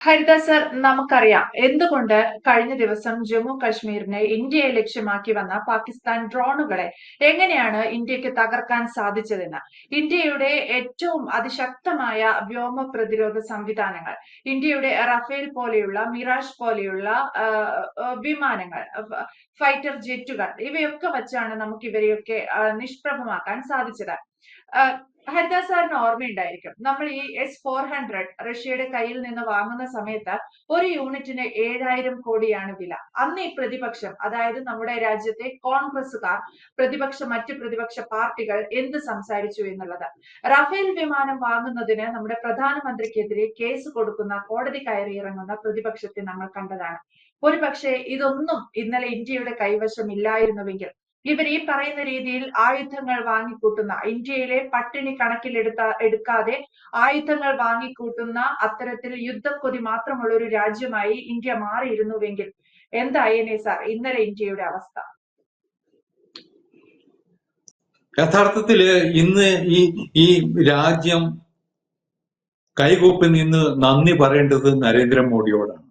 ഹരിത sir നമുക്കറിയാം. എന്തുകൊണ്ട് കഴിഞ്ഞ ദിവസം ജമ്മു കാശ്മീരിനെ ഇന്ത്യയെ ലക്ഷ്യമാക്കി വന്ന പാകിസ്ഥാൻ ഡ്രോണുകളെ എങ്ങനെയാണ് ഇന്ത്യയ്ക്ക് തകർക്കാൻ സാധിച്ചതെന്ന്? ഇന്ത്യയുടെ ഏറ്റവും അതിശക്തമായ വ്യോമ പ്രതിരോധ സംവിധാനങ്ങൾ ഇന്ത്യയുടെ റഫേൽ പോലെയുള്ള മിറാഷ് പോലെയുള്ള വിമാനങ്ങൾ ഫൈറ്റർ ജെറ്റുകൾ ഇവയൊക്കെ വച്ചാണ് നമുക്ക് ഇവരെയൊക്കെ നിഷ്പ്രഭമാക്കാൻ സാധിച്ചത്. ഹരിത സാറിന് ഓർമ്മയുണ്ടായിരിക്കും. നമ്മൾ ഈ എസ് ഫോർ ഹൺഡ്രഡ് റഷ്യയുടെ കയ്യിൽ നിന്ന് വാങ്ങുന്ന സമയത്ത് ഒരു യൂണിറ്റിന് ഏഴായിരം കോടിയാണ് വില. അന്ന് ഈ പ്രതിപക്ഷം അതായത് നമ്മുടെ രാജ്യത്തെ കോൺഗ്രസുകാർ പ്രതിപക്ഷ മറ്റ് പ്രതിപക്ഷ പാർട്ടികൾ എന്ത് സംസാരിച്ചു എന്നുള്ളത്. റഫേൽ വിമാനം വാങ്ങുന്നതിന് നമ്മുടെ പ്രധാനമന്ത്രിക്കെതിരെ കേസ് കൊടുക്കുന്ന കോടതി കയറി ഇറങ്ങുന്ന പ്രതിപക്ഷത്തെ നമ്മൾ കണ്ടതാണ്. ഒരുപക്ഷെ ഇതൊന്നും ഇന്നലെ ഇന്ത്യയുടെ കൈവശം ഇല്ലായിരുന്നുവെങ്കിൽ ഇവർ ഈ പറയുന്ന രീതിയിൽ ആയുധങ്ങൾ വാങ്ങിക്കൂട്ടുന്ന ഇന്ത്യയിലെ പട്ടിണി കണക്കിലെടുത്ത എടുക്കാതെ ആയുധങ്ങൾ വാങ്ങിക്കൂട്ടുന്ന അത്തരത്തിൽ യുദ്ധക്കൊതി മാത്രമുള്ള ഒരു രാജ്യമായി ഇന്ത്യ മാറിയിരുന്നുവെങ്കിൽ എന്തായേനെ സാർ ഇന്നലെ ഇന്ത്യയുടെ അവസ്ഥ. യഥാർത്ഥത്തിൽ ഇന്ന് ഈ ഈ രാജ്യം കൈകൂപ്പി നിന്ന് നന്ദി പറയേണ്ടത് നരേന്ദ്രമോദിയോടാണ്.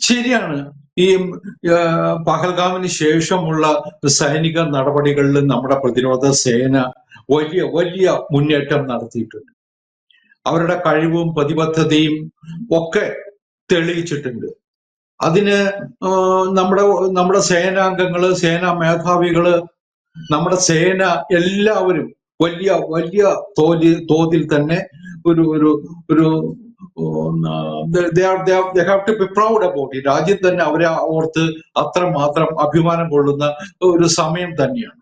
ശരിയാണ്. ഈ പഹൽഗാമിന് ശേഷമുള്ള സൈനിക നടപടികളിൽ നമ്മുടെ പ്രതിരോധ സേന വലിയ വലിയ മുന്നേറ്റം നടത്തിയിട്ടുണ്ട്. അവരുടെ കഴിവും പ്രതിബദ്ധതയും ഒക്കെ തെളിയിച്ചിട്ടുണ്ട്. അതിന് നമ്മുടെ നമ്മുടെ സേനാംഗങ്ങൾ സേനാ മേധാവികൾ നമ്മുടെ സേന എല്ലാവരും വലിയ വലിയ തോതിൽ തോതിൽ തന്നെ ഒരു ഒരു ഒരു പ്രൗഡ് അബൌട്ട് ഈ രാജ്യം തന്നെ അവരെ ഓർത്ത് അത്രമാത്രം അഭിമാനം കൊള്ളുന്ന ഒരു സമയം തന്നെയാണ്.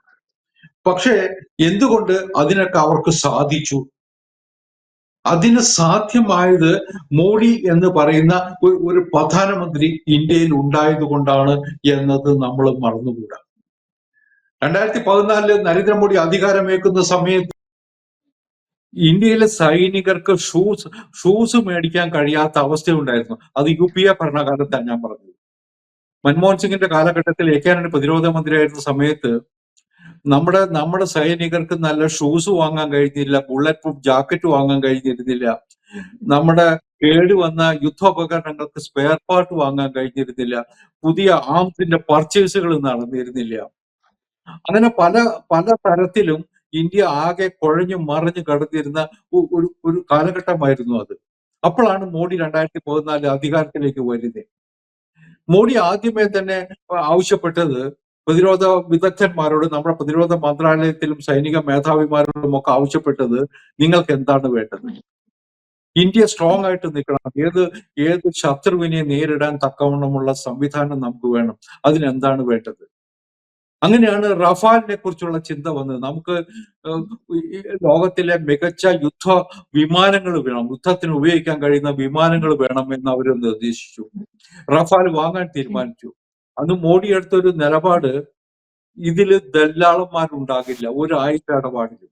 പക്ഷേ എന്തുകൊണ്ട് അതിനൊക്കെ അവർക്ക് സാധിച്ചു? അതിന് സാധ്യമായത് മോഡി എന്ന് പറയുന്ന ഒരു പ്രധാനമന്ത്രി ഇന്ത്യയിൽ ഉണ്ടായത് കൊണ്ടാണ് എന്നത് നമ്മൾ മറന്നുകൂടാ. രണ്ടായിരത്തി പതിനാലിൽ നരേന്ദ്രമോദി അധികാരമേക്കുന്ന സമയത്ത് ഇന്ത്യയിലെ സൈനികർക്ക് ഷൂസ് ഷൂസ് മേടിക്കാൻ കഴിയാത്ത അവസ്ഥയുണ്ടായിരുന്നു. അത് യു പി എ ഭരണകാലത്താണ് ഞാൻ പറഞ്ഞത്. മൻമോഹൻ സിംഗിന്റെ കാലഘട്ടത്തിൽ എ കെ പ്രതിരോധ മന്ത്രിയായിരുന്ന സമയത്ത് നമ്മുടെ നമ്മുടെ സൈനികർക്ക് നല്ല ഷൂസ് വാങ്ങാൻ കഴിഞ്ഞില്ല ബുള്ളറ്റ് പ്രൂഫ് ജാക്കറ്റ് വാങ്ങാൻ കഴിഞ്ഞിരുന്നില്ല. നമ്മുടെ കേട് വന്ന യുദ്ധോപകരണങ്ങൾക്ക് സ്പെയർ പാർട്ട് വാങ്ങാൻ കഴിഞ്ഞിരുന്നില്ല. പുതിയ ആംസിന്റെ പർച്ചേസുകൾ നടന്നിരുന്നില്ല. അങ്ങനെ പല പല തരത്തിലും ഇന്ത്യ ആകെ കുഴഞ്ഞു മറിഞ്ഞു കടന്നിരുന്ന ഒരു ഒരു കാലഘട്ടമായിരുന്നു അത്. അപ്പോഴാണ് മോഡി രണ്ടായിരത്തി പതിനാല് അധികാരത്തിലേക്ക് വരുന്നത്. മോഡി ആദ്യമേ തന്നെ ആവശ്യപ്പെട്ടത് പ്രതിരോധ വിദഗ്ധന്മാരോട് നമ്മുടെ പ്രതിരോധ മന്ത്രാലയത്തിലും സൈനിക മേധാവിമാരോടും ഒക്കെ ആവശ്യപ്പെട്ടത് നിങ്ങൾക്ക് എന്താണ് വേണ്ടത്? ഇന്ത്യ സ്ട്രോങ് ആയിട്ട് നിൽക്കണം. ഏത് ഏത് ശത്രുവിനെ നേരിടാൻ തക്കവണ്ണമുള്ള സംവിധാനം നമുക്ക് വേണം. അതിനെന്താണ് വേണ്ടത്? അങ്ങനെയാണ് റഫാലിനെ കുറിച്ചുള്ള ചിന്ത വന്നത്. നമുക്ക് ലോകത്തിലെ മികച്ച യുദ്ധ വിമാനങ്ങൾ വേണം. യുദ്ധത്തിന് ഉപയോഗിക്കാൻ കഴിയുന്ന വിമാനങ്ങൾ വേണം എന്ന് അവർ നിർദ്ദേശിച്ചു. റഫാൽ വാങ്ങാൻ തീരുമാനിച്ചു. അന്ന് മോഡി എടുത്തൊരു നിലപാട് ഇതിൽ ദല്ലാളന്മാരുണ്ടാകില്ല. ഒരു ആയുധ ഇടപാടിലും.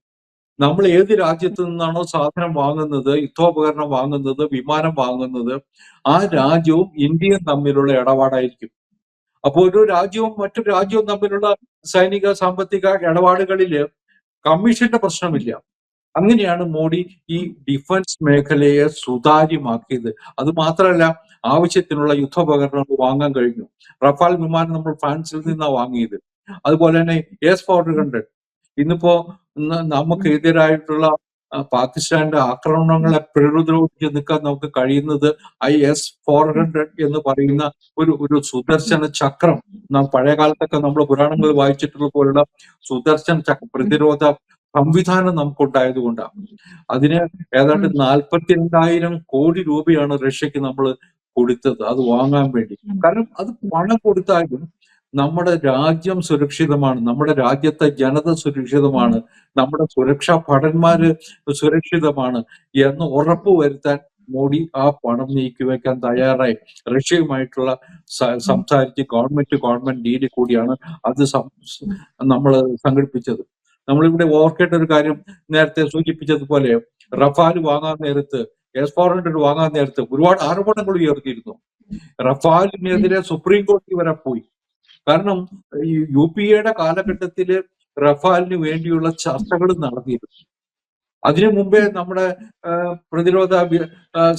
നമ്മൾ ഏത് രാജ്യത്തു നിന്നാണോ സാധനം വാങ്ങുന്നത് യുദ്ധോപകരണം വാങ്ങുന്നത് വിമാനം വാങ്ങുന്നത് ആ രാജ്യവും ഇന്ത്യയും തമ്മിലുള്ള ഇടപാടായിരിക്കും. അപ്പോൾ ഒരു രാജ്യവും മറ്റൊരു രാജ്യവും തമ്മിലുള്ള സൈനിക സാമ്പത്തിക ഇടപാടുകളിൽ കമ്മീഷന്റെ പ്രശ്നമില്ല. അങ്ങനെയാണ് മോഡി ഈ ഡിഫൻസ് മേഖലയെ സുതാര്യമാക്കിയത്. അത് മാത്രമല്ല ആവശ്യത്തിനുള്ള യുദ്ധോപകരണങ്ങൾ വാങ്ങാൻ കഴിഞ്ഞു. റഫാൽ വിമാനം നമ്മൾ ഫ്രാൻസിൽ നിന്നാണ് വാങ്ങിയത്. അതുപോലെ തന്നെ എസ് ഫോർ ഹൺഡ്രഡ് ഇന്നിപ്പോ ന- നമുക്ക് എതിരായിട്ടുള്ള ആ, പാകിസ്ഥാന്റെ ആക്രമണങ്ങളെ പ്രതിരോധിച്ച് നിൽക്കാൻ നമുക്ക് കഴിയുന്നത് ഐ എസ് ഫോർ ഹൺഡ്രഡ് എന്ന് പറയുന്ന ഒരു ഒരു സുദർശന ചക്രം. നാം പഴയ കാലത്തൊക്കെ നമ്മൾ പുരാണങ്ങൾ വായിച്ചിട്ടുള്ള പോലുള്ള സുദർശന ചക്ര പ്രതിരോധ സംവിധാനം നമുക്കുണ്ടായത് കൊണ്ടാണ്. അതിന് ഏതാണ്ട് നാൽപ്പത്തി രണ്ടായിരം കോടി രൂപയാണ് റഷ്യക്ക് നമ്മൾ കൊടുത്തത്. അത് വാങ്ങാൻ വേണ്ടി. കാരണം അത് പണം കൊടുത്താലും നമ്മുടെ രാജ്യം സുരക്ഷിതമാണ് നമ്മുടെ രാജ്യത്തെ ജനത സുരക്ഷിതമാണ് നമ്മുടെ സുരക്ഷാ ഭടന്മാര് സുരക്ഷിതമാണ് എന്ന് ഉറപ്പുവരുത്താൻ മോഡി ആ പണം നീക്കിവെക്കാൻ തയ്യാറായി. റഷ്യയുമായിട്ടുള്ള സംസാരിച്ച് ഗവൺമെന്റ് ഗവൺമെന്റ് ഡീൽ കൂടിയാണ് അത് നമ്മൾ സംഘടിപ്പിച്ചത്. നമ്മളിവിടെ ഓർക്കേണ്ട ഒരു കാര്യം നേരത്തെ സൂചിപ്പിച്ചതുപോലെ റഫാൽ വാങ്ങാൻ നേരത്ത് എസ് ഫോർ ഹൺഡ്രഡ് വാങ്ങാൻ നേരത്ത് ഒരുപാട് ആരോപണങ്ങൾ ഉയർത്തിയിരുന്നു. റഫാലിനെതിരെ സുപ്രീം കോടതി വരെ പോയി. കാരണം ഈ യു പി എയുടെ കാലഘട്ടത്തിൽ റഫാലിന് വേണ്ടിയുള്ള ചർച്ചകൾ നടത്തിയിരുന്നു അതിനു മുമ്പേ നമ്മുടെ പ്രതിരോധ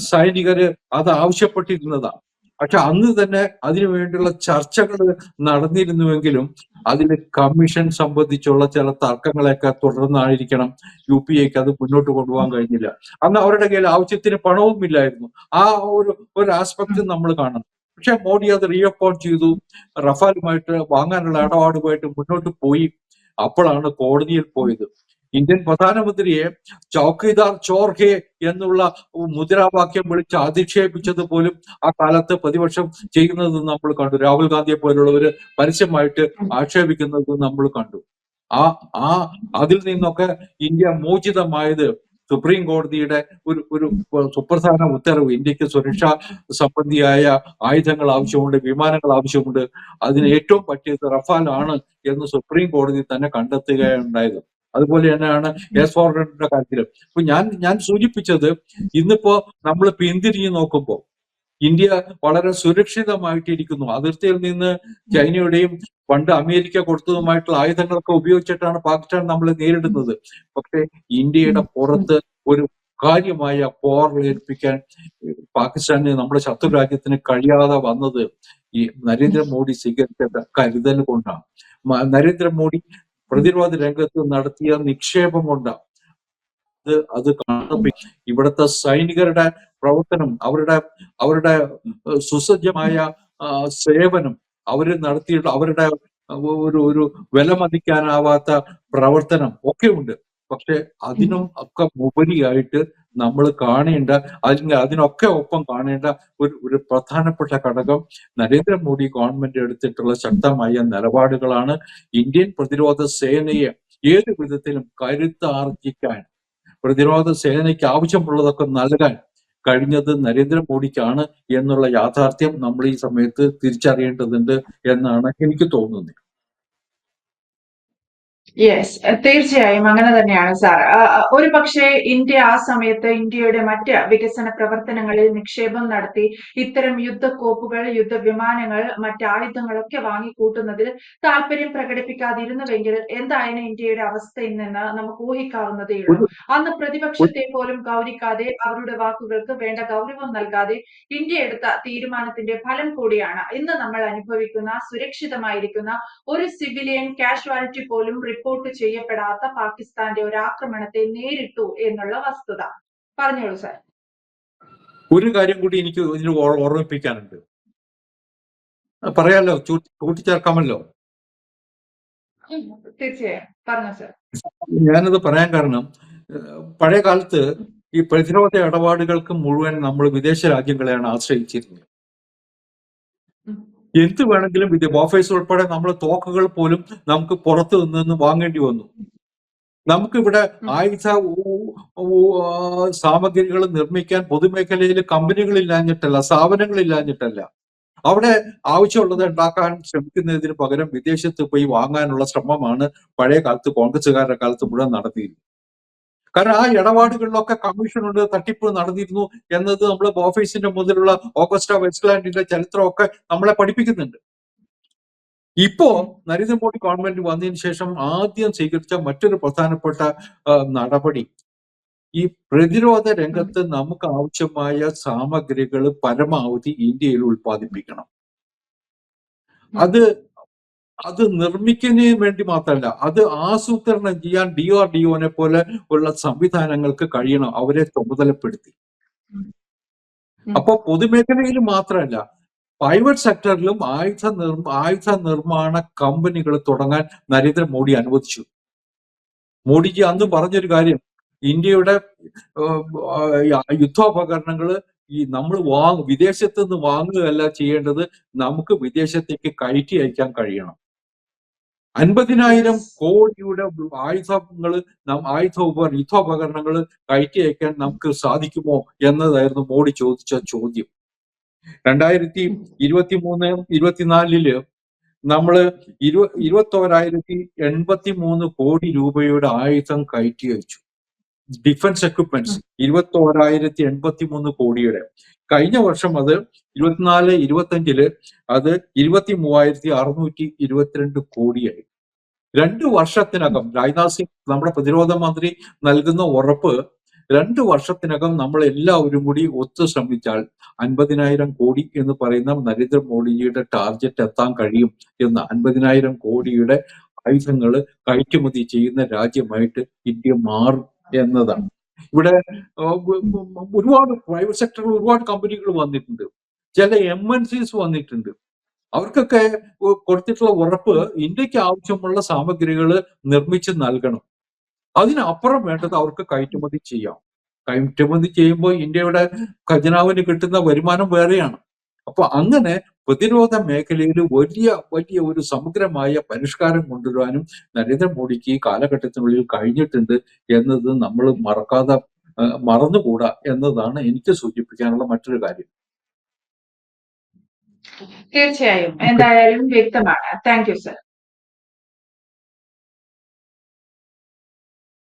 സൈനികര് അത് ആവശ്യപ്പെട്ടിരുന്നതാണ്. പക്ഷെ അന്ന് തന്നെ അതിനു വേണ്ടിയുള്ള ചർച്ചകൾ നടന്നിരുന്നുവെങ്കിലും അതിൽ കമ്മീഷൻ സംബന്ധിച്ചുള്ള ചില തർക്കങ്ങളെയൊക്കെ തുടർന്നായിരിക്കണം യു പി എക്ക് അത് മുന്നോട്ട് കൊണ്ടുപോകാൻ കഴിഞ്ഞില്ല. അന്ന് അവരുടെ കയ്യിൽ ആവശ്യത്തിന് പണവും ഇല്ലായിരുന്നു ആ ഒരു ഒരു ആസ്പെക്ട് നമ്മൾ കാണണം പക്ഷെ മോഡി അത് റീഅക്കോൺ ചെയ്തു. റഫാലുമായിട്ട് വാങ്ങാനുള്ള ഇടപാടുമായിട്ട് മുന്നോട്ട് പോയി. അപ്പോഴാണ് കോടതിയിൽ പോയത്. ഇന്ത്യൻ പ്രധാനമന്ത്രിയെ ചൗക്കിദാർ ചോർഹെ എന്നുള്ള മുദ്രാവാക്യം വിളിച്ച് അധിക്ഷേപിച്ചത് പോലും ആ കാലത്ത് പ്രതിപക്ഷം ചെയ്യുന്നത് നമ്മൾ കണ്ടു. രാഹുൽ ഗാന്ധിയെ പോലുള്ളവര് പരസ്യമായിട്ട് ആക്ഷേപിക്കുന്നത് നമ്മൾ കണ്ടു. ആ ആ അതിൽ നിന്നൊക്കെ ഇന്ത്യ മോചിതമായത് സുപ്രീം കോടതിയുടെ ഒരു ഒരു സുപ്രധാന ഉത്തരവ് ഇന്ത്യയ്ക്ക് സുരക്ഷാ സംബന്ധിയായ ആയുധങ്ങൾ ആവശ്യമുണ്ട് വിമാനങ്ങൾ ആവശ്യമുണ്ട്. അതിന് ഏറ്റവും പറ്റിയത് റഫാൽ ആണ് എന്ന് സുപ്രീം കോടതി തന്നെ കണ്ടെത്തുകയുണ്ടായത്. അതുപോലെ തന്നെയാണ് എസ് ഫോർ ഹൺഡ്രഡിന്റെ കാര്യത്തിലും. ഇപ്പൊ ഞാൻ ഞാൻ സൂചിപ്പിച്ചത് ഇന്നിപ്പോ നമ്മൾ പിന്തിരിഞ്ഞു നോക്കുമ്പോൾ ഇന്ത്യ വളരെ സുരക്ഷിതമായിട്ടിരിക്കുന്നു. അതിർത്തിയിൽ നിന്ന് ചൈനയുടെയും പണ്ട് അമേരിക്ക കൊടുത്തതുമായിട്ടുള്ള ആയുധങ്ങളൊക്കെ ഉപയോഗിച്ചിട്ടാണ് പാകിസ്ഥാൻ നമ്മൾ നേരിടുന്നത്. പക്ഷേ ഇന്ത്യയുടെ പുറത്ത് ഒരു കാര്യമായ പോറൽ ഏൽപ്പിക്കാൻ പാകിസ്ഥാന് നമ്മുടെ ശത്രു രാജ്യത്തിന് കഴിയാതെ വന്നത് ഈ നരേന്ദ്രമോദി സ്വീകരിച്ച കരുതൽ കൊണ്ടാണ്. നരേന്ദ്രമോദി പ്രതിരോധ രംഗത്ത് നടത്തിയ നിക്ഷേപം കൊണ്ടാണ്. അത് അത് കാണുമ്പോൾ ഇവിടുത്തെ സൈനികരുടെ പ്രവർത്തനം അവരുടെ അവരുടെ സുസജ്ജമായ സേവനം അവർ നടത്തിയിട്ട് അവരുടെ ഒരു ഒരു വില മതിക്കാനാവാത്ത പ്രവർത്തനം ഒക്കെ ഉണ്ട്. പക്ഷെ അതിനും ഒക്കെ ഉപരിയായിട്ട് നമ്മൾ കാണേണ്ട അല്ലെങ്കിൽ അതിനൊക്കെ ഒപ്പം കാണേണ്ട ഒരു ഒരു പ്രധാനപ്പെട്ട ഘടകം നരേന്ദ്രമോദി ഗവൺമെന്റ് എടുത്തിട്ടുള്ള ശക്തമായ നിലപാടുകളാണ് ഇന്ത്യൻ പ്രതിരോധ സേനയെ ഏത് വിധത്തിലും കരുത്താർജിക്കാൻ പ്രതിരോധ സേനയ്ക്ക് ആവശ്യമുള്ളതൊക്കെ നൽകാൻ കഴിഞ്ഞത് നരേന്ദ്രമോദിക്കാണ് എന്നുള്ള യാഥാർത്ഥ്യം നമ്മൾ ഈ സമയത്ത് തിരിച്ചറിയേണ്ടതുണ്ട് എന്നാണ് എനിക്ക് തോന്നുന്നത്. യെസ് തീർച്ചയായും അങ്ങനെ തന്നെയാണ് സാർ. ഒരു പക്ഷേ ഇന്ത്യ ആ സമയത്ത് ഇന്ത്യയുടെ മറ്റ് വികസന പ്രവർത്തനങ്ങളിൽ നിക്ഷേപം നടത്തി ഇത്തരം യുദ്ധക്കോപ്പുകൾ യുദ്ധവിമാനങ്ങൾ മറ്റ് ആയുധങ്ങളൊക്കെ വാങ്ങിക്കൂട്ടുന്നതിൽ താല്പര്യം പ്രകടിപ്പിക്കാതിരുന്നുവെങ്കിൽ എന്തായാലും ഇന്ത്യയുടെ അവസ്ഥയിൽ നിന്ന് നമുക്ക് ഊഹിക്കാവുന്നതേ ഉള്ളൂ. അന്ന് പ്രതിപക്ഷത്തെ പോലും ഗൗനിക്കാതെ അവരുടെ വാക്കുകൾക്ക് വേണ്ട ഗൗരവം നൽകാതെ ഇന്ത്യ എടുത്ത തീരുമാനത്തിന്റെ ഫലം കൂടിയാണ് ഇന്ന് നമ്മൾ അനുഭവിക്കുന്ന സുരക്ഷിതമായിരിക്കുന്ന ഒരു സിവിലിയൻ കാഷ്വാലിറ്റി പോലും റിപ്പോർട്ട് ചെയ്യപ്പെടാത്ത പാകിസ്ഥാന്റെ ഒരു ആക്രമണത്തെ നേരിട്ടു എന്നുള്ള വസ്തുത. പറഞ്ഞോളൂ സാർ ഒരു കാര്യം കൂടി എനിക്ക് ഇതിൽ ഓർമ്മിപ്പിക്കാനുണ്ട്. പറയാലോ കൂട്ടിച്ചേർക്കാമല്ലോ? തീർച്ചയായും. പറഞ്ഞു സാർ ഞാനത് പറയാൻ കാരണം പഴയ കാലത്ത് ഈ പ്രതിരോധ ഇടപാടുകൾക്ക് മുഴുവൻ നമ്മൾ വിദേശ രാജ്യങ്ങളെയാണ് ആശ്രയിച്ചിരുന്നത്. എന്ത് വേണമെങ്കിലും ഇത് ബോഫേഴ്സ് ഉൾപ്പെടെ നമ്മൾ തോക്കുകൾ പോലും നമുക്ക് പുറത്തു നിന്ന് വാങ്ങേണ്ടി വന്നു. നമുക്കിവിടെ ഇവിടെ ആയുധ സാമഗ്രികൾ നിർമ്മിക്കാൻ പൊതുമേഖലയിൽ കമ്പനികൾ ഇല്ലാഞ്ഞിട്ടല്ല സ്ഥാപനങ്ങൾ ഇല്ലാഞ്ഞിട്ടല്ല അവിടെ ആവശ്യമുള്ളത് ഉണ്ടാക്കാൻ ശ്രമിക്കുന്നതിന് പകരം വിദേശത്ത് പോയി വാങ്ങാനുള്ള ശ്രമമാണ് പഴയ കാലത്ത് കോൺഗ്രസ്സുകാരുടെ കാലത്ത് മുഴുവൻ നടത്തിയിരുന്നത്. കാരണം ആ ഇടപാടുകളിലൊക്കെ കമ്മീഷൻ ഉണ്ട് തട്ടിപ്പ് നടന്നിരുന്നു എന്നത് നമ്മൾ ബോഫീസിന്റെ മുതലുള്ള ഓഗസ്റ്റ വെസ്റ്റ്ലാൻഡിന്റെ ചരിത്രമൊക്കെ നമ്മളെ പഠിപ്പിക്കുന്നുണ്ട്. ഇപ്പോ നരേന്ദ്രമോദി ഗവൺമെന്റ് വന്നതിന് ശേഷം ആദ്യം സ്വീകരിച്ച മറ്റൊരു പ്രധാനപ്പെട്ട നടപടി. ഈ പ്രതിരോധ രംഗത്ത് നമുക്ക് ആവശ്യമായ സാമഗ്രികൾ പരമാവധി ഇന്ത്യയിൽ ഉൽപ്പാദിപ്പിക്കണം. അത് അത് നിർമ്മിക്കുന്നതിന് വേണ്ടി മാത്രമല്ല അത് ആസൂത്രണം ചെയ്യാൻ ഡി ആർ ഡി ഒനെ പോലെ ഉള്ള സംവിധാനങ്ങൾക്ക് കഴിയണം അവരെ ചുമതലപ്പെടുത്തി. അപ്പോൾ അപ്പൊ പൊതുമേഖലയിൽ മാത്രമല്ല പ്രൈവറ്റ് സെക്ടറിലും ആയുധ നിർ ആയുധ നിർമ്മാണ കമ്പനികൾ തുടങ്ങാൻ നരേന്ദ്രമോദി അനുവദിച്ചു. മോഡിജി അന്ന് പറഞ്ഞൊരു കാര്യം ഇന്ത്യയുടെ യുദ്ധോപകരണങ്ങൾ ഈ നമ്മൾ വാങ് വിദേശത്ത് നിന്ന് വാങ്ങുകയല്ല ചെയ്യേണ്ടത് നമുക്ക് വിദേശത്തേക്ക് കയറ്റി അയക്കാൻ കഴിയണം. അൻപതിനായിരം കോടിയുടെ ആയുധങ്ങൾ നാം ആയുധ ഉപ യുദ്ധോപകരണങ്ങൾ കയറ്റി അയക്കാൻ നമുക്ക് സാധിക്കുമോ എന്നതായിരുന്നു മോഡി ചോദിച്ച ചോദ്യം. രണ്ടായിരത്തി ഇരുപത്തി മൂന്ന് ഇരുപത്തിനാലിൽ നമ്മൾ ഇരു ഇരുപത്തോരായിരത്തി എൺപത്തി മൂന്ന് കോടി രൂപയുടെ ആയുധം കയറ്റി അയച്ചു ഡിഫൻസ് എക്യുപ്മെന്റ്സ് ഇരുപത്തോരായിരത്തി എൺപത്തി മൂന്ന് കോടിയുടെ. കഴിഞ്ഞ വർഷം അത് ഇരുപത്തിനാല് ഇരുപത്തഞ്ചിൽ അത് ഇരുപത്തി മൂവായിരത്തി അറുന്നൂറ്റി ഇരുപത്തിരണ്ട് കോടിയായി. രണ്ടു വർഷത്തിനകം രാജ്നാഥ് സിംഗ് നമ്മുടെ പ്രതിരോധ മന്ത്രി നൽകുന്ന ഉറപ്പ് രണ്ടു വർഷത്തിനകം നമ്മൾ എല്ലാവരും കൂടി ഒത്തു ശ്രമിച്ചാൽ അൻപതിനായിരം കോടി എന്ന് പറയുന്ന നരേന്ദ്രമോദിജിയുടെ ടാർഗറ്റ് എത്താൻ കഴിയും എന്ന് അൻപതിനായിരം കോടിയുടെ ആയുധങ്ങൾ കയറ്റുമതി ചെയ്യുന്ന രാജ്യമായിട്ട് ഇന്ത്യ മാറും എന്നതാണ്. ഇവിടെ ഒരുപാട് പ്രൈവറ്റ് സെക്ടറിൽ ഒരുപാട് കമ്പനികൾ വന്നിട്ടുണ്ട്. ചില എം എൻ സിസ് വന്നിട്ടുണ്ട്. അവർക്കൊക്കെ കൊടുത്തിട്ടുള്ള ഉറപ്പ് ഇന്ത്യയ്ക്ക് ആവശ്യമുള്ള സാമഗ്രികൾ നിർമ്മിച്ച് നൽകണം. അതിനപ്പുറം വേണ്ടത് അവർക്ക് കയറ്റുമതി ചെയ്യാം. കയറ്റുമതി ചെയ്യുമ്പോൾ ഇന്ത്യയുടെ ഖജനാവിന് കിട്ടുന്ന വരുമാനം വേറെയാണ്. അപ്പൊ അങ്ങനെ പ്രതിരോധ മേഖലയിൽ വലിയ വലിയ ഒരു സമഗ്രമായ പരിഷ്കാരം കൊണ്ടുവരാനും നരേന്ദ്രമോദിക്ക് ഈ കാലഘട്ടത്തിനുള്ളിൽ കഴിഞ്ഞിട്ടുണ്ട് എന്നത് നമ്മൾ മറക്കാതെ മറന്നുകൂടാ എന്നതാണ് എനിക്ക് സൂചിപ്പിക്കാനുള്ള മറ്റൊരു കാര്യം. തീർച്ചയായും. എന്തായാലും വ്യക്തമാണ്. Thank you sir